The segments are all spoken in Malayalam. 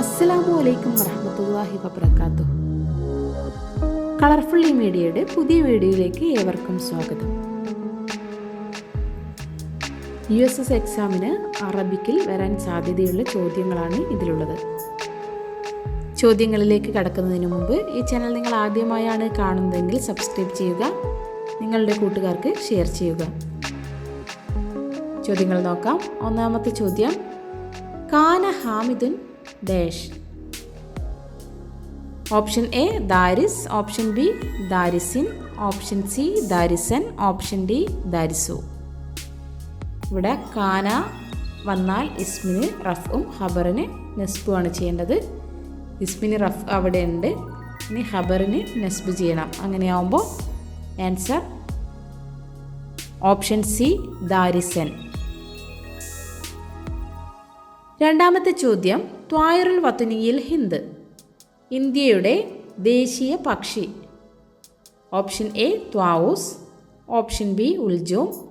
അസ്സലാമു അലൈക്കും വറഹമത്തല്ലാഹി വബർക്കാത്തു കളർഫുള്ളി മീഡിയയുടെ പുതിയ വീഡിയോയിലേക്ക് ഏവർക്കും സ്വാഗതം. യു എസ് എസ് എക്സാമിന് അറബിക്കിൽ വരാൻ സാധ്യതയുള്ള ചോദ്യങ്ങളാണ് ഇതിലുള്ളത്. ചോദ്യങ്ങളിലേക്ക് കടക്കുന്നതിന് മുമ്പ് ഈ ചാനൽ നിങ്ങൾ ആദ്യമായാണ് കാണുന്നതെങ്കിൽ സബ്സ്ക്രൈബ് ചെയ്യുക നിങ്ങളുടെ കൂട്ടുകാർക്ക് ഷെയർ ചെയ്യുക. ചോദ്യങ്ങൾ നോക്കാം. ഒന്നാമത്തെ ചോദ്യം കാന ഹാമിദുൻ ദേശ് ഓപ്ഷൻ എ ദാരിസ്. ഓപ്ഷൻ ബി ദാരിസിൻ. ഓപ്ഷൻ സി ദാരിസൻ. ഓപ്ഷൻ ഡി ദാരിസു. ഇവിടെ കാന വന്നാൽ ഇസ്മിന് റഫും ഹബറിന് നെസ്ബുമാണ് ചെയ്യേണ്ടത്. ഇസ്മിന് റഫ് അവിടെ ഉണ്ട് ഇനി ഹബറിന് നെസ്ബ് ചെയ്യണം. അങ്ങനെയാവുമ്പോൾ ആൻസർ ഓപ്ഷൻ സി ദാരിസൻ. രണ്ടാമത്തെ ചോദ്യം ത്വായറുൽ വത്തുനിയിൽ ഹിന്ദ്. ഇന്ത്യയുടെ ദേശീയ പക്ഷി. ഓപ്ഷൻ എ ത്വാവൂസ്. ഓപ്ഷൻ ബി ഉൽജോം.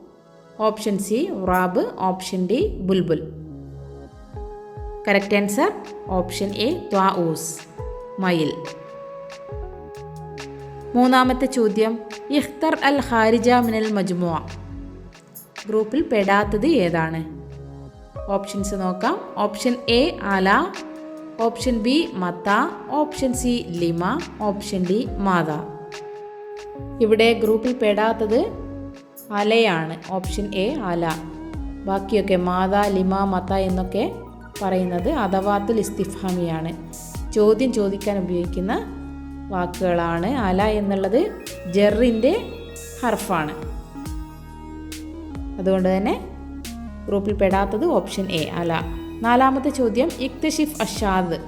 ഓപ്ഷൻ സി റാബ് ഓപ്ഷൻ ഡി ബുൽബുൽ. കറക്റ്റ് ആൻസർ ഓപ്ഷൻ എ ത്വാഊസ് മയിൽ. മൂന്നാമത്തെ ചോദ്യം ഇഖ്തർ അൽ ഖാരിജ മിനൽ മജ്മുഅ. ഗ്രൂപ്പിൽ പെടാത്തത് ഏതാണ്? ഓപ്ഷൻസ് നോക്കാം. ഓപ്ഷൻ എ ആല. ഓപ്ഷൻ ബി മത്ത. ഓപ്ഷൻ സി ലിമ. ഓപ്ഷൻ ഡി മാത. ഇവിടെ ഗ്രൂപ്പിൽ പെടാത്തത് അലയാണ് ഓപ്ഷൻ എ അല ബാക്കിയൊക്കെ മാത ലിമ മത്ത എന്നൊക്കെ പറയുന്നത് അഥവാത്തുൽ ഇസ്തിഫാമിയാണ്. ചോദ്യം ചോദിക്കാൻ ഉപയോഗിക്കുന്ന വാക്കുകളാണ്. അല എന്നുള്ളത് ജെറിന്റെ ഹർഫാണ്. അതുകൊണ്ട് തന്നെ ഗ്രൂപ്പിൽ പെടാത്തത് ഓപ്ഷൻ എ അല നാലാമത്തെ ചോദ്യം ഇക്തഷിഫ് അഷാദ്.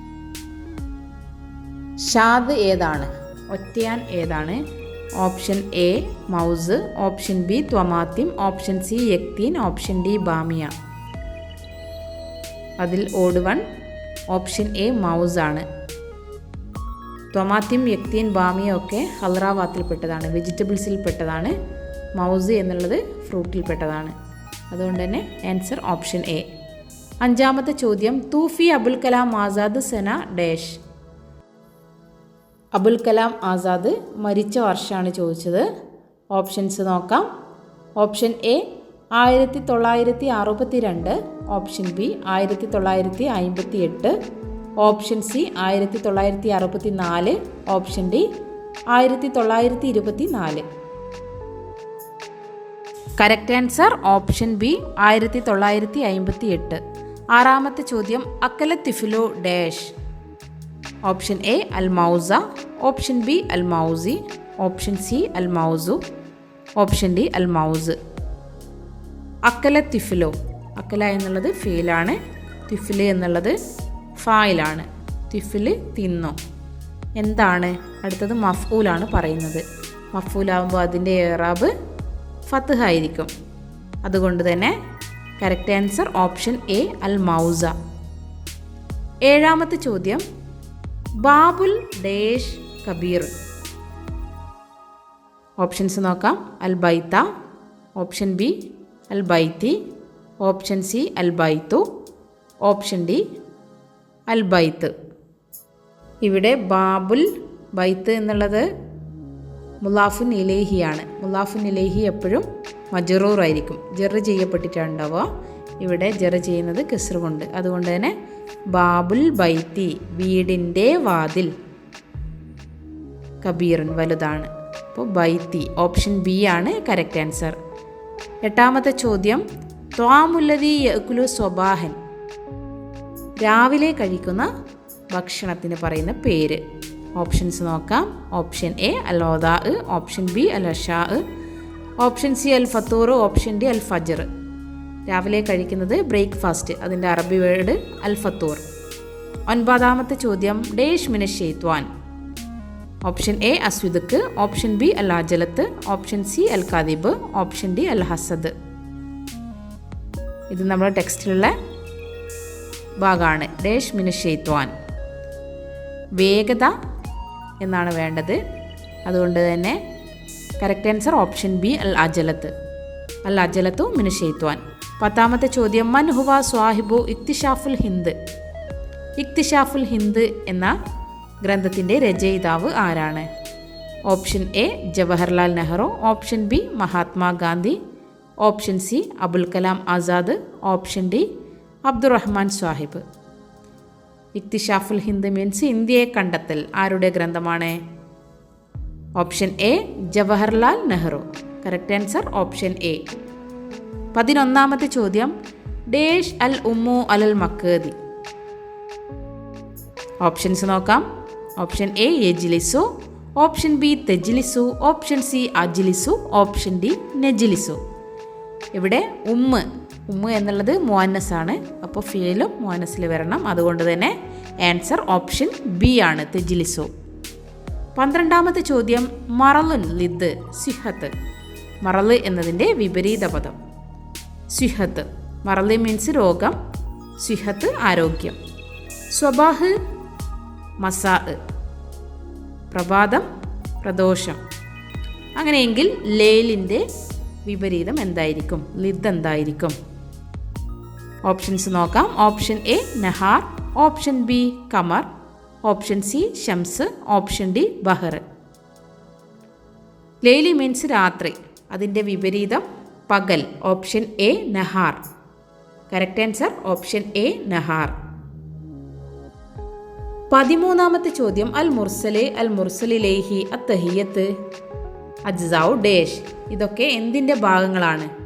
ഷാദ് ഏതാണ്? ഒറ്റയാൻ ഏതാണ്? ഓപ്ഷൻ എ മൗസ്. ഓപ്ഷൻ ബി ത്വമാത്യം ഓപ്ഷൻ സി യക്തീൻ. ഓപ്ഷൻ ഡി ബാമിയ. അതിൽ ഓഡ് വൺ. ഓപ്ഷൻ എ മൗസ് ആണ്. ത്വമാത്യം യക്തീൻ ബാമിയ ഒക്കെ ഹൽറാവാത്തിൽപ്പെട്ടതാണ് വെജിറ്റബിൾസിൽ പെട്ടതാണ് മൗസ് എന്നുള്ളത് ഫ്രൂട്ടിൽപ്പെട്ടതാണ്. അതുകൊണ്ട് തന്നെ ആൻസർ ഓപ്ഷൻ എ. അഞ്ചാമത്തെ ചോദ്യം തൂഫി അബുൽ കലാം ആസാദ് സെന ഡേഷ്. അബുൽ കലാം ആസാദ് മരിച്ച വർഷമാണ് ചോദിച്ചത്. ഓപ്ഷൻസ് നോക്കാം. ഓപ്ഷൻ എ ആയിരത്തി തൊള്ളായിരത്തി അറുപത്തി രണ്ട് ഓപ്ഷൻ ബി ആയിരത്തി തൊള്ളായിരത്തി അമ്പത്തി എട്ട് ഓപ്ഷൻ സി ആയിരത്തി തൊള്ളായിരത്തി അറുപത്തി നാല് ഓപ്ഷൻ ഡി ആയിരത്തി തൊള്ളായിരത്തി ഇരുപത്തി നാല് കറക്റ്റ് ആൻസർ ഓപ്ഷൻ ബി ആയിരത്തി തൊള്ളായിരത്തി അമ്പത്തി എട്ട്. ആറാമത്തെ ചോദ്യം അക്കല തിഫിലോ ഡാഷ്. ഓപ്ഷൻ എ അൽമൗസ ഓപ്ഷൻ ബി അൽമൗസി ഓപ്ഷൻ സി അൽമൗസു ഓപ്ഷൻ ഡി അൽമൗസ്. അക്കല തിഫിലോ അക്കല എന്നുള്ളത് ഫീലാണ് തിഫിൽ എന്നുള്ളത് ഫായിലാണ് തിഫിൽ തിന്നോ. എന്താണ്? അടുത്തത് മഫൂലാണ് പറയുന്നത്. മഫൂലാവുമ്പോൾ അതിന്റെ ഏറാബ് ഫത്ത് ആയിരിക്കും. അതുകൊണ്ട് തന്നെ കറക്റ്റ് ആൻസർ ഓപ്ഷൻ എ അൽ മൗസ ഏഴാമത്തെ ചോദ്യം ബാബുൽ ഡേഷ് കബീർ. ഓപ്ഷൻസ് നോക്കാം അൽ ബൈത്ത ഓപ്ഷൻ ബി അൽ ബൈത്തി ഓപ്ഷൻ സി അൽ ബൈത്തു ഓപ്ഷൻ ഡി അൽ ബൈത്ത് ഇവിടെ ബാബുൽ ബൈത്ത് എന്നുള്ളത് മുലാഫുൻ ഇലേഹിയാണ് മുലാഫുൻ ഇലേഹി എപ്പോഴും മജറൂർ ആയിരിക്കും ജെറ് ചെയ്യപ്പെട്ടിട്ടാണ് ഉണ്ടാവുക ഇവിടെ ജെറ് ചെയ്യുന്നത് കെസർ കൊണ്ട്. അതുകൊണ്ട് തന്നെ ബാബുൽ ബൈത്തി വീടിന്റെ വാതിൽ കബീറൻ വലുതാണ്. അപ്പോൾ ബൈത്തി ഓപ്ഷൻ ബി ആണ് കറക്റ്റ് ആൻസർ. എട്ടാമത്തെ ചോദ്യം ത്വാമുല്ലതി യക്കുലു സ്വബാഹൻ. രാവിലെ കഴിക്കുന്ന ഭക്ഷണത്തിന് പറയുന്ന പേര്. ഓപ്ഷൻസ് നോക്കാം. ഓപ്ഷൻ എ അൽ ഓപ്ഷൻ ബി അൽ അഷാ ഓപ്ഷൻ സി അൽ ഫത്തൂർ ഓപ്ഷൻ ഡി അൽ ഫജർ രാവിലെ കഴിക്കുന്നത് ബ്രേക്ക്ഫാസ്റ്റ് അതിന്റെ അറബി വേർഡ് അൽ ഫത്തൂർ ഒൻപതാമത്തെ ചോദ്യം ഡേഷ് മിന ഷെയ്ത്വാൻ ഓപ്ഷൻ എ അസ്വിദക്ക് ഓപ്ഷൻ ബി അൽ അജലത്ത് ഓപ്ഷൻ സി അൽ കദീബ് ഓപ്ഷൻ ഡി അൽ ഹസദ് ഇത് നമ്മുടെ ടെക്സ്റ്റിലുള്ള ഭാഗമാണ്. ഡേഷ് മിന ഷെയ്ത്വാൻ വേഗത എന്നാണ് വേണ്ടത്. അതുകൊണ്ട് തന്നെ കറക്റ്റ് ആൻസർ ഓപ്ഷൻ ബി അൽ അജലത്ത്. അൽ അജലത്തു മിനുഷെയ്ത്വാൻ പത്താമത്തെ ചോദ്യം മൻ ഹുവ സ്വാഹിബു ഇക്തിഷാഫുൽ ഹിന്ദ്. ഇക്തിഷാഫുൽ ഹിന്ദ് എന്ന ഗ്രന്ഥത്തിന്റെ രചയിതാവ് ആരാണ്? Option A Jawaharlal Nehru. Option B Mahatma Gandhi option C Abul Kalam Azad. Option D Abdurahman Sahib ഇക്തിഷാഫുൽ ഹിന്ദ് മീൻസ് ഇന്ത്യയെ കണ്ടെത്തൽ. ആരുടെ ഗ്രന്ഥമാണ്? Option A Jawaharlal Nehru. Correct answer option A. പതിനൊന്നാമത്തെ ചോദ്യം ഡേഷ് അൽ ഉമ്മു അലൽ മക്കേദി. ഓപ്ഷൻസ് നോക്കാം. ഓപ്ഷൻ എ എജിലിസു ഓപ്ഷൻ ബി തെജിലിസു. ഓപ്ഷൻ സി അജിലിസു. ഓപ്ഷൻ ഡി നെജിലിസു. ഇവിടെ ഉമ്മ് ഉമ്മ് എന്നുള്ളത് മോനസ് ആണ് അപ്പോൾ ഫിയലും മോനസിൽ വരണം. അതുകൊണ്ട് തന്നെ ആൻസർ ഓപ്ഷൻ ബി ആണ് തെജിലിസു. പന്ത്രണ്ടാമത്തെ ചോദ്യം മറലുൻ ലിദ് സിഹത്ത്. മറൽ എന്നതിന്റെ വിപരീത പദം. സിഹത്ത്. മറൽ മീൻസ് രോഗം സിഹത്ത് ആരോഗ്യം. സ്വബാഹ് മസാ പ്രഭാതം പ്രദോഷം. അങ്ങനെയെങ്കിൽ ലേലിന്റെ വിപരീതം എന്തായിരിക്കും? ലിദ് എന്തായിരിക്കും? ഓപ്ഷൻസ് നോക്കാം. ഓപ്ഷൻ എ നഹാർ ഓപ്ഷൻ ബി കമർ ഓപ്ഷൻ സി ഷംസ് ഓപ്ഷൻ ഡി ബഹർ ലേലി മീൻസ് രാത്രി. അതിന്റെ വിപരീതം പകൽ. ഓപ്ഷൻ എ നഹാർ കറക്റ്റ് ആൻസർ ഓപ്ഷൻ എ നഹാർ പതിമൂന്നാമത്തെ ചോദ്യം. അൽ മുർസലെ അൽ മുർസലിലേഹി അത്തഹിയത്ത് അജ്സാവ് ഡേഷ് ഇതൊക്കെ എന്തിന്റെ ഭാഗങ്ങളാണ്?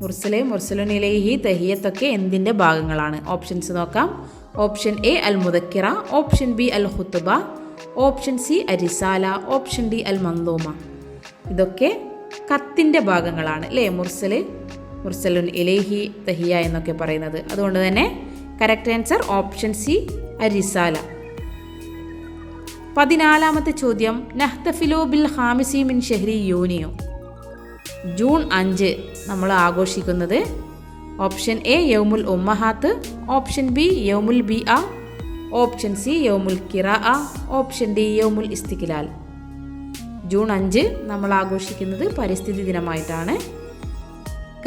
മുർസലെ മുർസലുനിലേഹി തഹിയത്തൊക്കെ എന്തിന്റെ ഭാഗങ്ങളാണ്? ഓപ്ഷൻസ് നോക്കാം. ഓപ്ഷൻ എ അൽ മുദക്കിറ ഓപ്ഷൻ ബി അൽ ഹുത്തുബ ഓപ്ഷൻ സി അരിസാല. ഓപ്ഷൻ ഡി അൽ മന്ദോമ ഇതൊക്കെ കത്തിന്റെ ഭാഗങ്ങളാണ് അല്ലേ മുർസൽ? മുർസലുൻ ഇലേഹി തഹിയ എന്നൊക്കെ പറയുന്നത്. അതുകൊണ്ട് തന്നെ കറക്റ്റ് ആൻസർ ഓപ്ഷൻ സി അരിസാല. പതിനാലാമത്തെ ചോദ്യം. നഹ്തഫിലോ ബിൽ ഹാമിസി മിൻ ഷെഹ്രി യൂനിയോ. ജൂൺ അഞ്ച് നമ്മൾ ആഘോഷിക്കുന്നത്. ഓപ്ഷൻ എ യൗമുൽ ഉമ്മഹാത്ത്. ഓപ്ഷൻ ബി യൗമുൽ ബി ആ ഓപ്ഷൻ സി യൗമുൽ കിറ. ആ ഓപ്ഷൻ ഡി യൗമുൽ ഇസ്തിഖിലാൽ. ജൂൺ അഞ്ച് നമ്മൾ ആഘോഷിക്കുന്നത് പരിസ്ഥിതി ദിനമായിട്ടാണ്.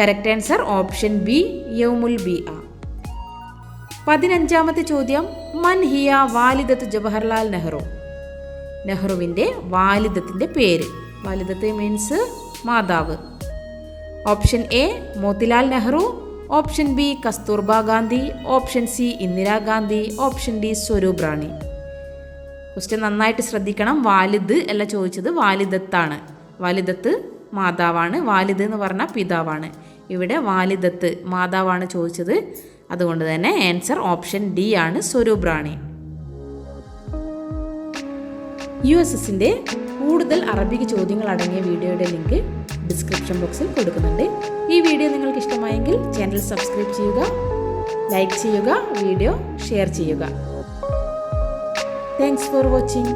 കറക്റ്റ് ആൻസർ ഓപ്ഷൻ ബി യൗമുൽ ബി ആ പതിനഞ്ചാമത്തെ ചോദ്യം മൻ ഹിയ വാലിദത്ത് ജവഹർലാൽ നെഹ്റു. നെഹ്റുവിന്റെ വാലിദത്തിന്റെ പേര്. വാലിദത്ത് മീൻസ് മാതാവ്. Option A Motilal Nehru option B Kasturba Gandhi option C Indira Gandhi option D Swarup Rani. Question നന്നായിട്ട് ശ്രദ്ധിക്കണം. വാലിദ് അല്ല ചോദിച്ചത് വാലിദത്താണ്. വാലിദത്ത് മാതാവാണ്. വാലിദ് എന്ന് പറഞ്ഞാൽ പിതാവാണ്. ഇവിടെ വാലിദത്ത് മാതാവാണ് ചോദിച്ചത്. അതുകൊണ്ട് തന്നെ ആൻസർ ഓപ്ഷൻ ഡി ആണ് സ്വരൂപ് റാണി. യു എസ് എസിന്റെ കൂടുതൽ അറബിക് ചോദ്യങ്ങൾ അടങ്ങിയ വീഡിയോയുടെ ലിങ്ക് ഡിസ്ക്രിപ്ഷൻ ബോക്സിൽ കൊടുക്കുന്നുണ്ട്. ഈ വീഡിയോ നിങ്ങൾക്ക് ഇഷ്ടമായെങ്കിൽ ചാനൽ സബ്സ്ക്രൈബ് ചെയ്യുക ലൈക്ക് ചെയ്യുക വീഡിയോ ഷെയർ ചെയ്യുക. Thanks for watching